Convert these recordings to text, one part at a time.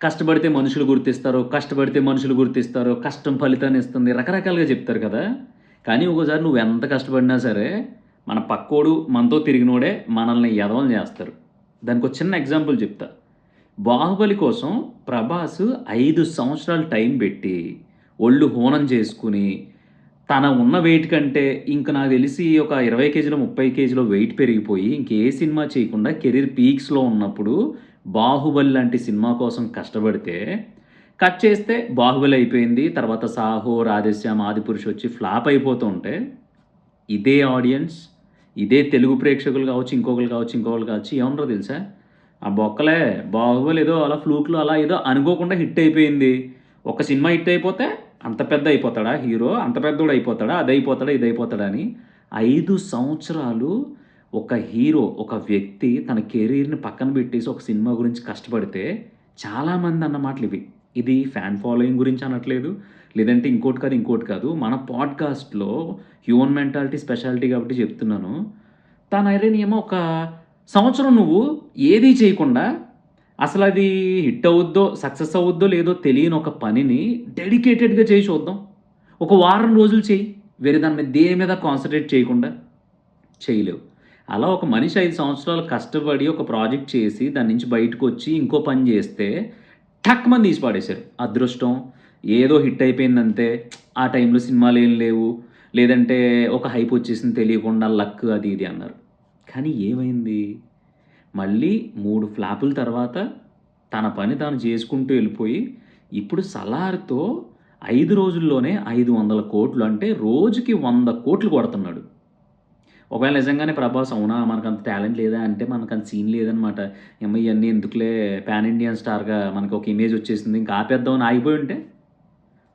కష్టపడితే మనుషులు గుర్తిస్తారు, కష్టపడితే మనుషులు గుర్తిస్తారు, కష్టం ఫలితాన్ని ఇస్తుంది రకరకాలుగా చెప్తారు కదా! కానీ ఒక్కోసారి ఎంత కష్టపడినా సరే, మన పక్కోడు మనతో తిరిగినోడే మనల్ని ఎదవలను చేస్తారు. దానికో చిన్న ఎగ్జాంపుల్ చెప్తా. 'బాహుబలి' కోసం 'ప్రభాస్' ఐదు సంవత్సరాలు టైం పెట్టి, ఒళ్ళు హోనం చేసుకుని తన ఉన్న వెయిట్ కంటే ఇంక నాకు తెలిసి ఒక 20 కేజీలో, 30 కేజీలో వెయిట్ పెరిగిపోయి ఇంకే సినిమా చేయకుండా కెరీర్ పీక్స్‌లో ఉన్నప్పుడు 'బాహుబలి' లాంటి సినిమా కోసం కష్టపడితే, కట్ చేస్తే 'బాహుబలి' అయిపోయింది. తర్వాత 'సాహో', 'రాధేశ్యామ్', 'ఆదిపురుష్' వచ్చి ఫ్లాప్ అయిపోతూ ఉంటే, ఇదే ఆడియన్స్, ఇదే తెలుగు ప్రేక్షకులు కావచ్చు, ఇంకొకరు కావచ్చు, ఇంకొకరు కావచ్చు ఏమన్నారో తెలుసా? ఆ బొక్కలే 'బాహుబలి' ఏదో అలా ఫ్లూక్‌లో అలా ఏదో అనుకోకుండా హిట్ అయిపోయింది. ఒక సినిమా హిట్ అయిపోతే అంత పెద్ద అయిపోతాడా హీరో? అంత పెద్దోడు అయిపోతాడా? అది అయిపోతాడా ఇది అయిపోతాడా అని ఐదు సంవత్సరాలు ఒక హీరో, ఒక వ్యక్తి తన కెరీర్‌ని పక్కన పెట్టేసి ఒక సినిమా గురించి కష్టపడితే చాలామంది అన్నమాటలు ఇవి ఇది ఫ్యాన్ ఫాలోయింగ్ గురించి అనట్లేదు. లేదంటే ఇంకోటి కాదు, ఇంకోటి కాదు. మన పాడ్‌కాస్ట్‌లో హ్యూమన్ మెంటాలిటీ స్పెషాలిటీ కాబట్టి చెప్తున్నాను. తన తనైతేనేమో ఒక సంవత్సరం నువ్వు ఏదీ చేయకుండా అసలు అది హిట్ అవుద్దో, సక్సెస్ అవుద్దో లేదో తెలియని ఒక పనిని డెడికేటెడ్‌గా చేయి చూద్దాం. ఒక వారం రోజులు చెయ్యి. వేరే దాని మీద దేని మీద కాన్సన్ట్రేట్ చేయకుండా. చేయలేవు. అలా ఒక మనిషి ఐదు సంవత్సరాలు కష్టపడి ఒక ప్రాజెక్ట్ చేసి దాని నుంచి బయటకొచ్చి ఇంకో పని చేస్తే టక్‌మని తీసి పాడేశారు అదృష్టం ఏదో హిట్ అయిపోయిందంతే. ఆ టైంలో సినిమాలు ఏం లేవు. లేదంటే ఒక హైప్ వచ్చేసింది తెలియకుండా లక్ అది ఇది అన్నారు. కానీ ఏమైంది? మళ్ళీ మూడు ఫ్లాపుల తర్వాత తన పని తాను చేసుకుంటూ వెళ్ళిపోయి, ఇప్పుడు 'సలార్‌తో' ఐదు రోజుల్లోనే ఐదు వందల కోట్లు అంటే రోజుకి వంద కోట్లు కొడుతున్నాడు. ఒకవేళ నిజంగానే 'ప్రభాస్' అవునా మనకు అంత టాలెంట్ లేదా? అంటే మనకంత సీన్ లేదనమాట. ఏమో ఇవన్నీ ఎందుకులే పాన్ ఇండియన్ స్టార్‌గా మనకు ఒక ఇమేజ్ వచ్చేసింది. ఇంకా ఆపేద్దాం అని ఆగిపోయుంటే?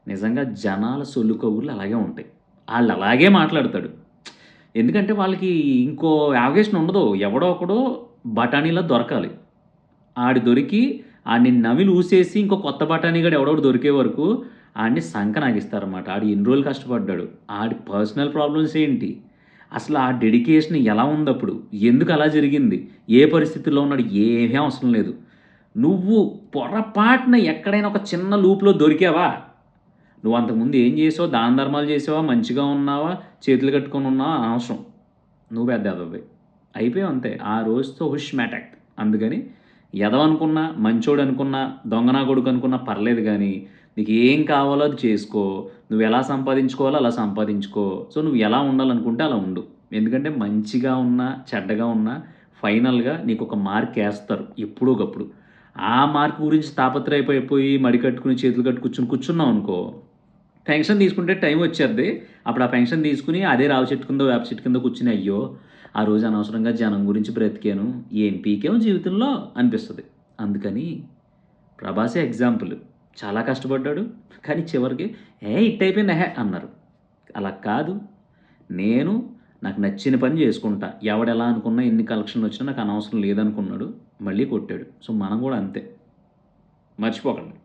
నిజంగా జనాల సొల్లు కబుర్లు అలాగే ఉంటాయి. వాళ్ళు అలాగే మాట్లాడతాడు. ఎందుకంటే వాళ్ళకి ఇంకో యావగేషన్ ఉండదు. ఎవడో ఒకడో బఠానీలా దొరకాలి. ఆడి దొరికి ఆడిని నవిలు ఊసేసి ఇంకో కొత్త బఠానీగాడు ఎవడో ఒకడు దొరికే వరకు ఆడిని సంకనాగిస్తారనమాట. ఆడు ఎన్ని రోజులు కష్టపడ్డాడు? ఆడి పర్సనల్ ప్రాబ్లమ్స్ ఏంటి? అసలు ఆ డెడికేషన్ ఎలా ఉంది అప్పుడు ఎందుకు అలా జరిగింది? ఏ పరిస్థితిలో ఉన్నాడు? ఏమీ అవసరం లేదు. నువ్వు పొరపాటున ఎక్కడైనా ఒక చిన్న లూప్‌లో దొరికావా? నువ్వు అంతకుముందు ఏం చేసావు? దాన ధర్మాలు చేసావా? మంచిగా ఉన్నావా? చేతులు కట్టుకొని ఉన్నావా? అనవసరం. నువ్వు పెద్ద ఎదవవి. అయిపోయావు అంతే. ఆ రోజుతో హుష్ మ్యాటాక్ అందుకని ఎదవనుకున్నా, మంచోడు అనుకున్నా దొంగనా కొడుకు అనుకున్నా పర్లేదు కానీ నీకు ఏం కావాలో అది చేసుకో. నువ్వు ఎలా సంపాదించుకోవాలో అలా సంపాదించుకో. సో, నువ్వు ఎలా ఉండాలనుకుంటే అలా ఉండు. ఎందుకంటే మంచిగా ఉన్నా, చెడ్డగా ఉన్నా ఫైనల్‌గా నీకు ఒక మార్క్ ఏస్తారు ఎప్పుడో ఒకప్పుడు. ఆ మార్క్ గురించి తాపత్రయపడిపోయి మడి కట్టుకుని చేతులు కట్టు కూర్చుని కూర్చున్నావు అనుకో పెన్షన్ తీసుకుంటే టైం వచ్చేది అప్పుడు ఆ పెన్షన్ తీసుకుని అదే రావి చెట్టు కిందో, వేప చెట్టు కిందో కూర్చుని అయ్యో! ఆ రోజు అనవసరంగా జనం గురించి బ్రతికాను. ఏం పీకాము జీవితంలో అనిపిస్తుంది అందుకని 'ప్రభాసే' ఎగ్జాంపుల్. చాలా కష్టపడ్డాడు. కానీ చివరికి ఏ ఇట్ అయిపోయింది హే అన్నారు. అలా కాదు. నేను నాకు నచ్చిన పని చేసుకుంటా. ఎవడెలా అనుకున్నా, ఎన్ని కలెక్షన్‌లు వచ్చినా నాకు అనవసరం లేదనుకున్నాడు. మళ్ళీ కొట్టాడు. సో, మనం కూడా అంతే. మర్చిపోకండి.